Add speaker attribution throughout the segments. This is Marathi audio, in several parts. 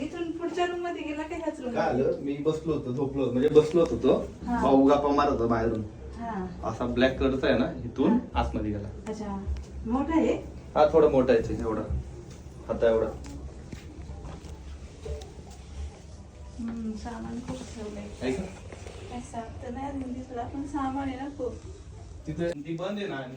Speaker 1: इथून पुढच्या रूममध्ये गेला काय ह्याच रूम
Speaker 2: काय आलं? मी बसलो होतो झोपलो. म्हणजे बसलो होतो
Speaker 1: हा.
Speaker 2: भाऊ गप्पा मारत होता बाहेरून.
Speaker 1: हा.
Speaker 2: असा ब्लॅक कलरचा आहे ना इथून. आतमध्ये गेला.
Speaker 1: अच्छा. मोठा आहे?
Speaker 2: हा थोडा मोठा आहे ते, एवढा. हाता एवढा.
Speaker 1: हम्म, सामान खूप ठेवलंय.
Speaker 2: आहे का?
Speaker 1: काय साप तर नाही अजून दिसला पण सामान आहे ना खूप.
Speaker 2: तिथे ती बंद आहे ना आणि?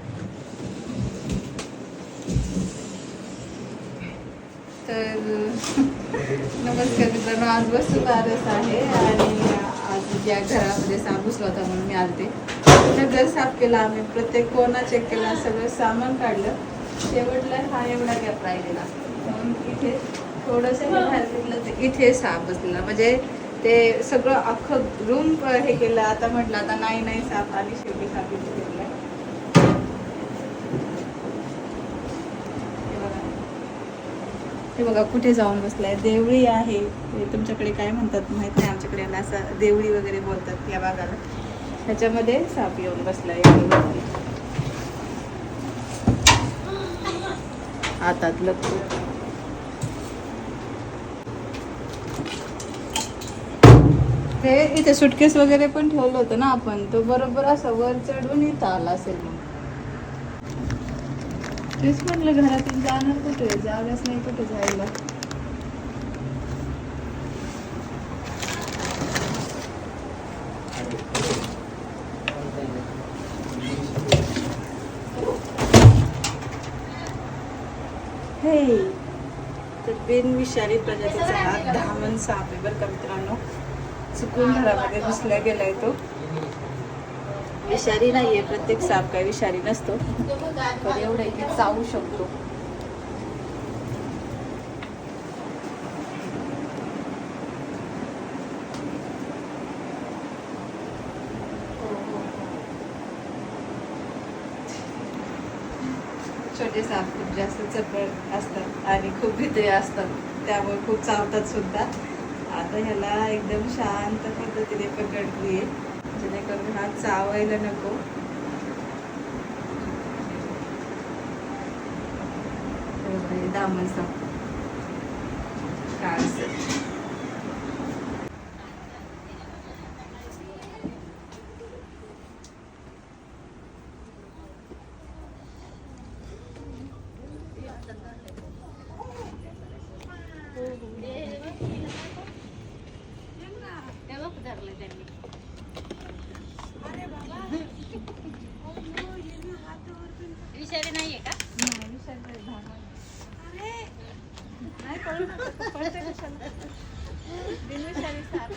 Speaker 1: तर नमस्कार मित्रांनो आज वसुबारस आहे आणि आज ज्या घरामध्ये साप होता म्हणून मी आलते. नगर साफ केला आम्ही प्रत्येक कोणा चेक केला सगळं सामान काढलं शेवटला हा एवढा गॅप राहिलेला. म्हणून इथे थोडंसं बाहेर घेतलं तर इथे साप बसलेला म्हणजे ते सगळं अख्खं रूम हे केलं. आता म्हटलं आता नाही नाही साप आणि शेवटी साप इथे घेतलाय हे बघा हे बघा कुठे जाऊन बसलाय? देवळी आहे. हे तुमच्याकडे काय म्हणतात माहीत नाही आमच्याकडे असं देवळी वगैरे बोलतात या भागाला. ह्याच्यामध्ये साप येऊन बसलाय. हातात लक्ष हे इथे सुटकेस वगैरे पण ठेवलं होतं ना आपण तो बरोबर असा वर चढून इथं आला असेल मग. तेच म्हटलं घरातून जाणार कुठे? जागाच नाही कुठे जायला. हे तर बिनविषारी प्रजातीचा हा धामण साप आहे बरं का मित्रांनो. चुकून घरामध्ये घुसल्या गेलाय तो. विषारी नाहीये प्रत्येक साप काय विषारी नसतो. पण एवढं की चावू शकतो. छोटे साप खूप जास्त चपळ असतात आणि खूप भित्रे असतात. त्यामुळे खूप चावतात सुद्धा. आता ह्याला एकदम शांत पद्धतीने पकडली जेणेकरून हा चावायला नको हो हे बघा, काय दामन काळसर.
Speaker 3: विषारी नाहीये का
Speaker 1: नाही, विषारी नाही, दामन. नाही, पळू नका. पळते कशाला? बिनविषारी साप.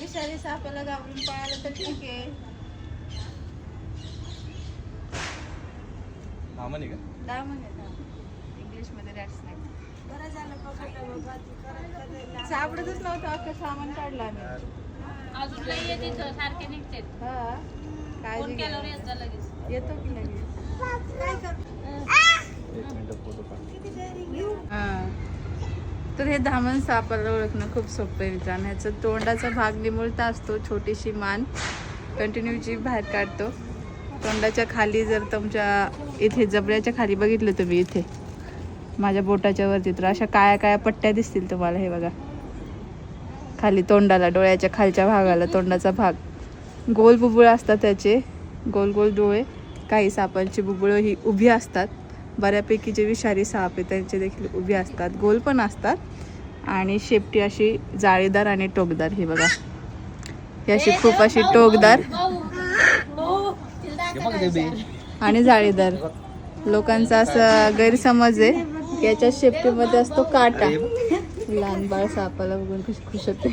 Speaker 1: विषारी सापाला घाबरून पळालं तर ठीक आहे
Speaker 2: सामान आहे का
Speaker 1: दामन आहे दामन इंग्लिशमध्ये रॅट स्नेक सापडतच नव्हतं अख्खं सामान काढलं आम्ही
Speaker 3: अजून नाही येते सारखे निघते
Speaker 1: हा.
Speaker 3: केल्यावर येत लगेच
Speaker 1: की लगेच
Speaker 2: एक मिनिट फोटो काढ
Speaker 1: हा. तर हे धामण सापाला ओळखणं खूप सोपं आहे मित्रांनो. ह्याचं तोंडाचा भाग निमुळता असतो छोटीशी मान. कंटिन्यू जीभ बाहेर काढतो. तोंडाच्या खाली जर तुमच्या इथे जबड्याच्या खाली बघितलं तुम्ही इथे माझ्या बोटाच्या वरती तर अशा काळ्या काळ्या पट्ट्या दिसतील तुम्हाला हे बघा. खाली तोंडाला डोळ्याच्या खालच्या भागाला तोंडाचा भाग. गोल बुबुळ असतात त्याचे गोल गोल डोळे. काही सापांची बुबुळं ही उभी असतात. बऱ्यापैकी जे विषारी साप आहे त्यांचे देखील उभी असतात गोल पण असतात आणि शेपटी अशी जाळीदार आणि टोकदार ही बघा. ही अशी खूप अशी टोकदार आणि जाळीदार. लोकांचा असा गैरसमज आहे की याच्या शेपटीमध्ये असतो काटा. लहान बाळ सापाला बघून कशी खुश होते.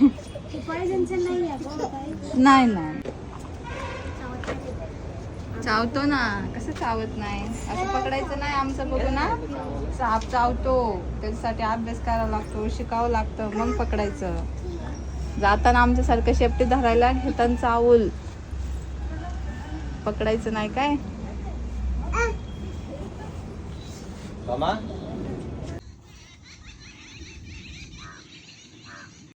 Speaker 1: नाही नाही. चावतो ना. कसं चावत नाही? असं पकडायचं नाही आमचं बघू ना. साप चावतो. त्याच्यासाठी अभ्यास करावा लागतो शिकावं लागतं मग पकडायचं. जाताना आमच्यासारखं शेपटी धरायला घेताना चावल. पकडायचं नाही काय?
Speaker 2: मामा?